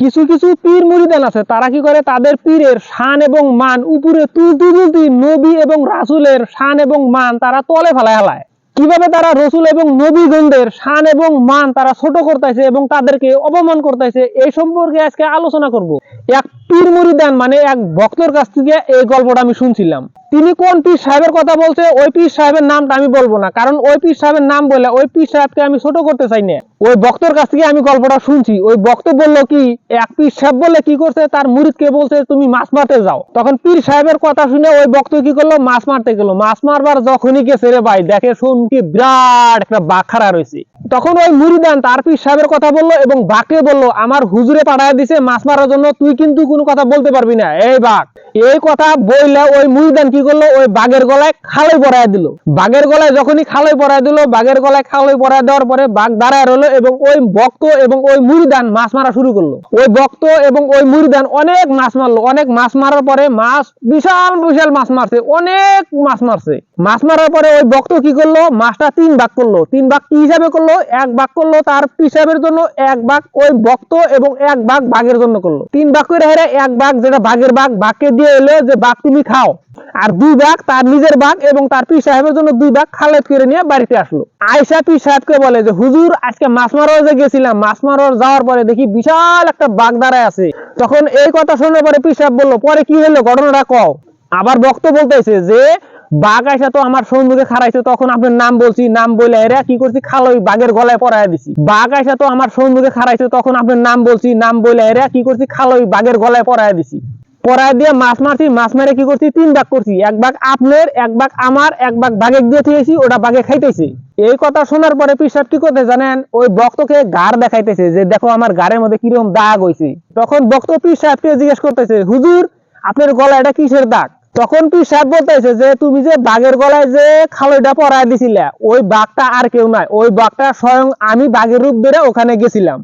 কিছু কিছু পীর মুরিদান আছে, তারা কি করে? তাদের পীরের শান এবং মান উপরে তুলতে তুলতে নবী এবং রাসূলের শান এবং মান তারা তলে ফেলায় ফেলায়। কীভাবে তারা রসুল এবং নবীগণদের শান এবং মান তারা ছোট করতেছে এবং তাদেরকে অপমান করতেছে, এই সম্পর্কে আজকে আলোচনা করব। এক পীর মুরিদান মানে এক ভক্তর কাছ থেকে এই গল্পটা আমি শুনছিলাম। তিনি কোন পীর সাহেবের কথা বলছে? ওই পীর সাহেবের নামটা আমি বলব না, কারণ ওই পীর সাহেবের নাম বলে ওই পীর সাহেবকে আমি ছোট করতে চাই না। ওই বক্তর কাছ থেকে আমি গল্পটা শুনছি। ওই বক্ত বলল কি, এক পীর সাহেব বলে কি করছে, তার মুরিদকে বলছে, তুমি মাছ মারতে যাও। তখন পীর সাহেবের কথা শুনে ওই বক্ত কি করল, মাছ মারতে গেলো। মাছ মারবার যখনই গেছে রে ভাই, দেখে শুন কি বিরাট একটা বাখারা রয়েছে। তখন ওই মুরিদান তার পীর সাহেবের কথা বলল এবং বাঘকে বলল, আমার হুজুরে পাঠায় দিছে মাছ মারার জন্য, তুই কিন্তু কোনো কথা বলতে পারবি না। এই বাঘ, এই কথা বইলে ওই মুরিদান কি করল? ওই বাঘের গলায় খালই পরায় দিল। বাঘের গলায় যখনই খালই পরায় দিল, বাঘের গলায় খালই পরায় দেওয়ার পরে বাঘ দাঁড়ায় রইল এবং ওই ভক্ত এবং ওই মুরিদান মাছ মারা শুরু করল। ওই বক্ত এবং ওই মুরিদান অনেক মাছ মারলো। অনেক মাছ মারার পরে মাছ, বিশাল বিশাল মাছ মারছে। অনেক মাছ মারছে। মাছ মারার পরে ওই বক্ত কি করল? মাছটা তিন ভাগ করল। তিন ভাগ কি হিসাবে করল? এক ভাগ করল, তার পিসাবের জন্য এক ভাগ, ওই ভক্ত এবং এক ভাগ বাঘের জন্য করল। তিন ভাগ করে হেরে এক ভাগ, যেটা বাঘের ভাগ, বাঘকে দিয়ে এলো যে, বাঘ, তুমি খাও। আর দুই ভাগ তার নিজের ভাগ এবং তার পীর সাহেবের জন্য দুই ভাগ খালেদ করে নিয়ে বাড়িতে আসলো। আয়সা পীর সাহেবকে বলে যে, হুজুর, আজকে মাছ মারার যে গেছিলাম, মাছ মারার যাওয়ার পরে দেখি বিশাল একটা বাঘ দাঁড়ায় আছে। তখন এই কথা শোনার পরে পীর সাহেব বলল, পরে কি হলো? ঘটনাটা কও। আবার বক্ত বলতেছে যে বাঘ আইসা তো আমার সন্ধ্যে খারাইছে তখন আপনার নাম বলছি, নাম বলে এরা কি করছি? খালো ওই বাঘের গলায় পরায় দিছি। বাঘ আইসা তো আমার সন্ধ্যে খারাইছে তখন আপনার নাম বলছি, নাম বলে এরা কি করছি? খালো ওই বাঘের গলায় পরায় দিছি। পরায় দিয়ে মাছ মারছি, মাছ মেরে কি করছি? তিন ভাগ করছি, এক ভাগ আপনার, এক ভাগ আমার, এক ভাগ বাঘে দিয়ে দিয়েছি ওটা বাঘে খাইতেছি। এই কথা শোনার পরে পিসাব কি করতে জানেন? ওই বক্তকে গার দেখাইতেছে যে দেখো আমার গাড়ের মধ্যে কীরকম দাগ হয়েছে তখন বক্ত পীর সাহেবকে জিজ্ঞেস করতেছে, হুজুর, আপনার গলায় এটা কিসের দাগ? তখন পীর সাহেব বলতেছে যে তুমি যে বাঘের গলায় যে খালইটা পরায় দিছিলে, ওই বাঘটা আর কেউ নাই। ওই বাঘটা স্বয়ং আমি বাঘের রূপ ধরে ওখানে গেছিলাম।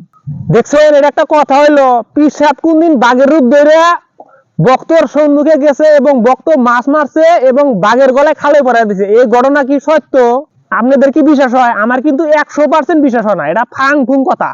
দেখছেন এটা একটা কথা হইল পীর সাহেব কোনদিন বাঘের রূপ ধরে বক্তর সম্মুখে গেছে এবং বক্ত মাছ মারছে এবং বাঘের গলায় খালে পরাই দিছে। এই ঘটনা কি সত্য? আপনাদের কি বিশ্বাস হয়? আমার কিন্তু একশো পার্সেন্ট বিশ্বাস হয় না। এটা ফাং ফুং কথা।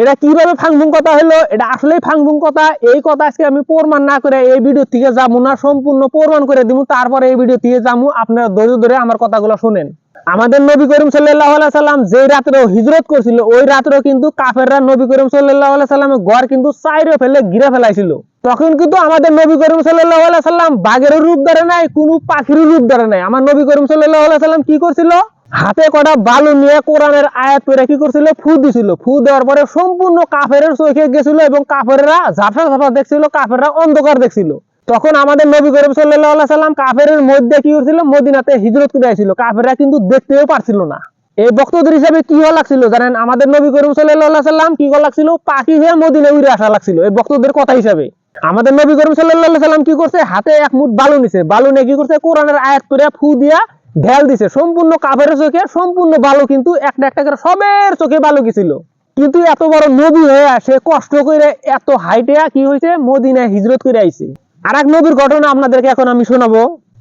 এটা কীভাবে ফাংফুং কথা হলো? এটা আসলেই ফাংফুং কথা। এই কথা আজকে আমি প্রমাণ না করে এই ভিডিও থেকে যাব না, সম্পূর্ণ প্রমাণ করে দিব। তারপরে এই ভিডিও থেকে যাব। আপনারা ধৈর্য ধরে আমার কথাগুলো শুনেন। আমাদের নবী করিম সাল্লাহ সাল্লাম যে রাত্রে হিজরত করছিল, ওই রাত্রেও কিন্তু কাফেররা নবী করিম সাল্লাহ সাল্লামের ঘর কিন্তু চাইরে ফেলে ঘিরে ফেলাইছিল। তখন কিন্তু আমাদের নবী করিম সাল্লাহ সাল্লাম বাঘের রূপ ধরে নাই, কোনো পাখির রূপ ধরে নাই। আমার নবী করিম সাল্লাহ সাল্লাম কি করছিল? হাতে কটা বালু নিয়ে কোরআনের আয়াত করে কি করছিল? ফু দিছিল। ফু দেওয়ার পরে সম্পূর্ণ কাফের চোখে গেছিল এবং কাফেররা ঝাপসা ঝাপসা দেখছিল, কাফেররা অন্ধকার দেখছিল। তখন আমাদের নবী করিম সাল্লাহ সাল্লাম কাফের মধ্যে কি করছিল? মদিনাতে হিজরত করে আসছিল। কাফেররা কিন্তু দেখতেও পারছিল না। এই বক্তদের হিসাবে কি হওয়া লাগছিল জানেন? আমাদের নবী করিম সাল্লাহ সাল্লাম কি করা লাগছিল? পাখি হয়ে মদিনা উড়ে আসা লাগছিল এই বক্তদের কথা হিসাবে। আমাদের নবী করিম সাল্লাহ সাল্লাম কি করছে? হাতে এক মুঠ বালু নিছে। বালু নিয়ে কি করছে? কোরআনের আয়াত করে ফু দিয়া ঢেল দিছে, সম্পূর্ণ কাফের চোখে, সম্পূর্ণ বালু কিন্তু একটা একটা করে সবের চোখে বালু গেছিল কিন্তু এত বড় নবী হয়ে সে কষ্ট করে এত হাইটে কি হয়েছে? মদিনায় হিজরত করে আইছে। আর এক নবীর ঘটনা আপনাদেরকে এখন আমি শোনাবো।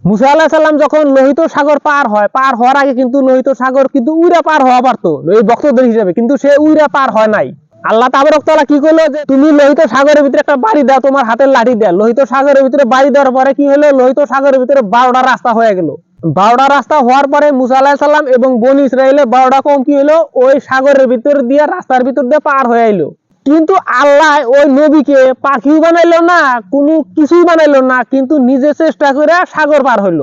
মুসা আল্লাহ সাল্লাম যখন লোহিত সাগর পার হয়, পার হওয়ার আগে কিন্তু লোহিত সাগর কিন্তু উইরা পার হওয়া পারতো, এই বক্তদের হিসেবে, কিন্তু সে উইরা পার হয় নাই। আল্লাহ তাবরক তাআলা কি করল যে, তুমি লোহিত সাগরের ভিতরে একটা বাড়ি দাও, তোমার হাতের লাঠি দেয় লোহিত সাগরের ভিতরে বাড়ি দেওয়ার পরে কি হলো? লোহিত সাগরের ভিতরে বারোটা রাস্তা হয়ে গেল। বারোটা রাস্তা হওয়ার পরে মুসা আলাহ সাল্লাম এবং বনি ইসরায়েলে বারোটা কম কি হলো ওই সাগরের ভিতর দিয়ে, রাস্তার ভিতর দিয়ে পার হয়ে এলো কিন্তু আল্লাহ ওই নবীকে পাখিও বানাইলো না, কোনো কিছুই বানাইলো না, কিন্তু নিজে চেষ্টা করে সাগর পার হইল।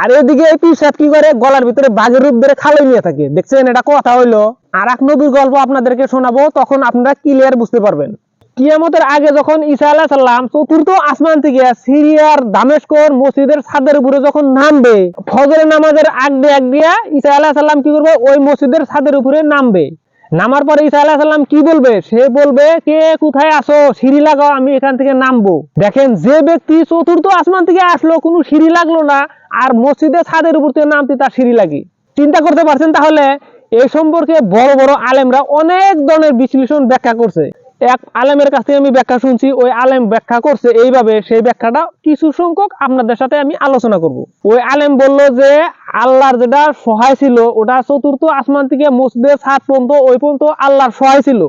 আর এদিকে এই পিসাব কি করে? গলার ভিতরে বাঘের রূপ ধরে খালে নিয়ে থাকে। দেখছেন, এটা কথা হইল। আর এক নবীর গল্প আপনাদেরকে শোনাবো, তখন আপনারা ক্লিয়ার বুঝতে পারবেন। কিয়ামতের আগে যখন ঈসা আলাহ সাল্লাম চতুর্থ আসমান থেকে সিরিয়ার দামেস্কর মসজিদের ছাদের উপরে যখন নামবে, ফজরের নামাজের আগ দিয়ে আগ দিয়া ঈসা আলাহ সাল্লাম কি করবে? ওই মসজিদের ছাদের উপরে নামবে। নামার পরে ঈসা আলাহ সাল্লাম কি বলবে? সে বলবে, কে কোথায় আসো সিঁড়ি লাগাও, আমি এখান থেকে নামবো। দেখেন, যে ব্যক্তি চতুর্থ আসমান থেকে আসলো, কোনো সিঁড়ি লাগল না, আর মসজিদের ছাদের উপর থেকে নামতে তার সিঁড়ি লাগে। চিন্তা করতে পারছেন তাহলে? এই সম্পর্কে বড় বড় আলেমরা অনেক ধরনের বিশ্লেষণ ব্যাখ্যা করছে। এক আলেমের কাছ থেকে আমি ব্যাখ্যা শুনছি, ওই আলেম ব্যাখ্যা করছে এইভাবে, সেই ব্যাখ্যাটা কিছু সংখ্যক আপনাদের সাথে আমি আলোচনা করব। ওই আলেম বলল যে, আল্লাহর যেটা সহায় ছিল, ওটা চতুর্থ আসমান থেকে মসজিদের ছাদ পর্যন্ত, ওই পর্যন্ত আল্লাহর সহায় ছিল।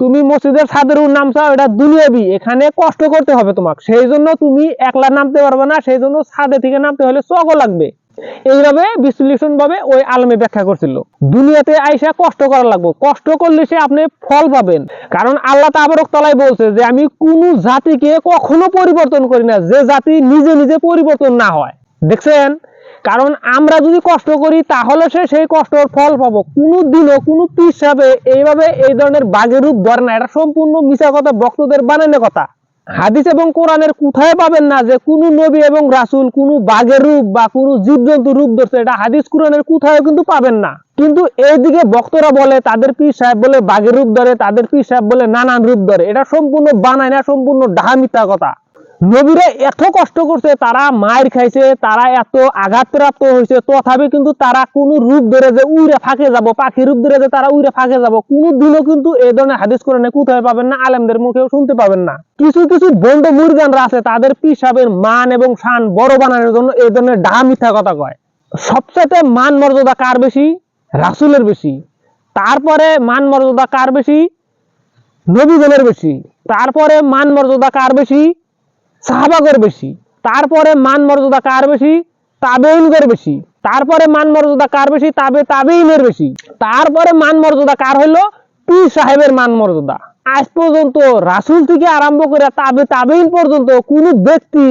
তুমি মসজিদের ছাদের নাম চাও এটা দুনিয়াবি, এখানে কষ্ট করতে হবে তোমাকে। সেই জন্য তুমি একলা নামতে পারবে না, সেই জন্য ছাদে থেকে নামতে হলে চকও লাগবে। এইভাবে বিশ্লেষণ ভাবে ওই আলমে ব্যাখ্যা করছিল। দুনিয়াতে আইসা কষ্ট করা লাগবে। কষ্ট করলে সে আপনি ফল পাবেন। কারণ আল্লাহ তাবরক তলায় বলছে যে, আমি কোন জাতিকে কখনো পরিবর্তন করি না, যে জাতি নিজে নিজে পরিবর্তন না হয়। দেখছেন? কারণ আমরা যদি কষ্ট করি, তাহলে সে সেই কষ্টের ফল পাবো। কোনো দিনও কোনো হিসাবে এইভাবে এই ধরনের বাঘের রূপ ধরে না। এটা সম্পূর্ণ মিশা কথা, ভক্তদের বানানো কথা। হাদিস এবং কোরআনের কোথায় পাবেন না যে কোন নবী এবং রাসুল কোন বাঘের রূপ বা কোন জীবজন্তু রূপ ধরছে, এটা হাদিস কোরআনের কোথায় কিন্তু পাবেন না। কিন্তু এইদিকে বক্তরা বলে, তাদের পীর সাহেব বলে বাঘের রূপ ধরে, তাদের পীর সাহেব বলে নানান রূপ ধরে। এটা সম্পূর্ণ বানায় না, সম্পূর্ণ ডাহা মিথ্যা কথা। নবীরা এত কষ্ট করছে, তারা মায়ের খাইছে, তারা এত আঘাতপ্রাপ্ত হয়েছে তথাপি কিন্তু তারা কোন রূপ ধরে যে উড়ে ফাঁকে যাব, পাখি রূপ ধরে যে তারা উড়ে ফাঁকে যাব, কোনো দিনও কিন্তু এই ধরনের হাদিস কোরআনে কোথায় পাবেন না, আলেমদের মুখেও শুনতে পাবেন না। কিছু কিছু বন্ড মুরগানরা আছে, তাদের পিসাবের মান এবং শান বড় বানানোর জন্য এই ধরনের ডাহা মিথ্যা কথা কয়। সবচেয়ে মান মর্যাদা কার বেশি? রাসুলের বেশি। তারপরে মান মর্যাদা কার বেশি? নবীগণের বেশি। তারপরে মান মর্যাদা কার বেশি? সাহাবাগের বেশি, তারপরে মান মর্যাদা কার বেশি? তাবেইনগর বেশি, তারপরে মান মর্যাদা কার বেশি? তাবে তাবেইনের বেশি, তারপরে মান মর্যাদা কার হইল? পীর সাহেবের মান মর্যাদা। আজ পর্যন্ত রাসূল থেকে আরম্ভ করে তাবে তাবেইন পর্যন্ত কোন ব্যক্তি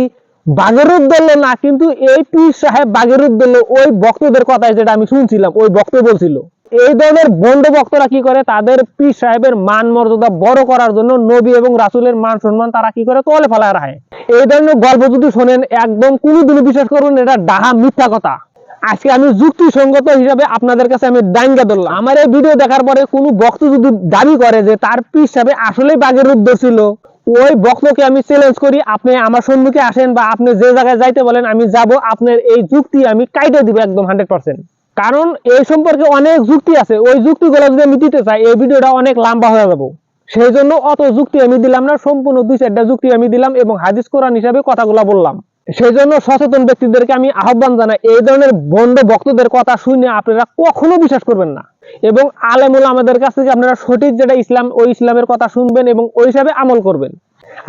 বাগের রূপ না, কিন্তু এই পীর সাহেব বাগের রূপ ওই ভক্তদের কথায় যেটা আমি শুনছিলাম, ওই ভক্ত বলছিল। এই ধরনের বন্ড ভক্তরা কি করে? তাদের পীর সাহেবের মান মর্যাদা বড় করার জন্য নবী এবং রাসূলের মান সম্মান তারা কি করে? তলে ফেলায় রাখে। এই ধরনের গল্প যদি শোনেন, একদম কোনোদিনও বিশ্বাস করবেন এটা ডাহা মিথ্যা কথা। আজকে আমি যুক্তিসঙ্গত হিসাবে আপনাদের কাছে আমি দাঙ্গা ধরলাম। আমার এই ভিডিও দেখার পরে কোনো ভক্ত যদি দাবি করে যে তার পীর সাহেব আসলেই বাঘের রূপ ধরছিল, ওই ভক্তকে আমি চ্যালেঞ্জ করি, আপনি আমার সম্মুখে আসেন বা আপনি যে জায়গায় যাইতে বলেন, আমি যাব, আপনার এই যুক্তি আমি কাইটে দিব একদম হান্ড্রেড পার্সেন্ট কারণ এই সম্পর্কে অনেক যুক্তি আছে। ওই যুক্তিগুলো যদি আমি দিতে চাই, এই ভিডিওটা অনেক লম্বা হয়ে যাব। সেই জন্য অত যুক্তি আমি দিলাম না, সম্পূর্ণ দুই চারটা যুক্তি আমি দিলাম এবং হাদিস কোরআন হিসাবে কথাগুলো বললাম। সেই জন্য সচেতন ব্যক্তিদেরকে আমি আহ্বান জানাই, এই ধরনের বন্ড ভক্তদের কথা শুনে আপনারা কখনো বিশ্বাস করবেন না। এবং আলেমুল আমাদের কাছ থেকে আপনারা সঠিক যেটা ইসলাম, ওই ইসলামের কথা শুনবেন এবং ওই হিসাবে আমল করবেন।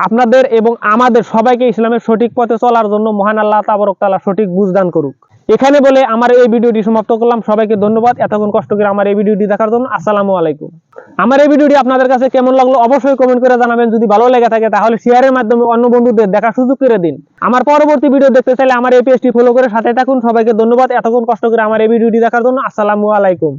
আপনাদের এবং আমাদের সবাইকে ইসলামের সঠিক পথে চলার জন্য মহান আল্লাহ তাবরক তাআলা সঠিক বুঝদান করুক। এখানে বলে আমার এই ভিডিওটি সমাপ্ত করলাম। সবাইকে ধন্যবাদ। এতক্ষণ কষ্ট করে আমার এই ভিডিওটি দেখার জন্য আসসালামু আলাইকুম। আমার এই ভিডিওটি আপনাদের কাছে কেমন লাগল অবশ্যই কমেন্ট করে জানাবেন। যদি ভালো লেগে থাকে তাহলে শেয়ারের মাধ্যমে অন্য বন্ধুদের দেখার সুযোগ করে দিন। আমার পরবর্তী ভিডিও দেখতে চাইলে আমার এই পেজটি ফলো করে সাথে থাকুন। সবাইকে ধন্যবাদ। এতক্ষণ কষ্ট করে আমার এই ভিডিওটি দেখার জন্য আসসালামু আলাইকুম।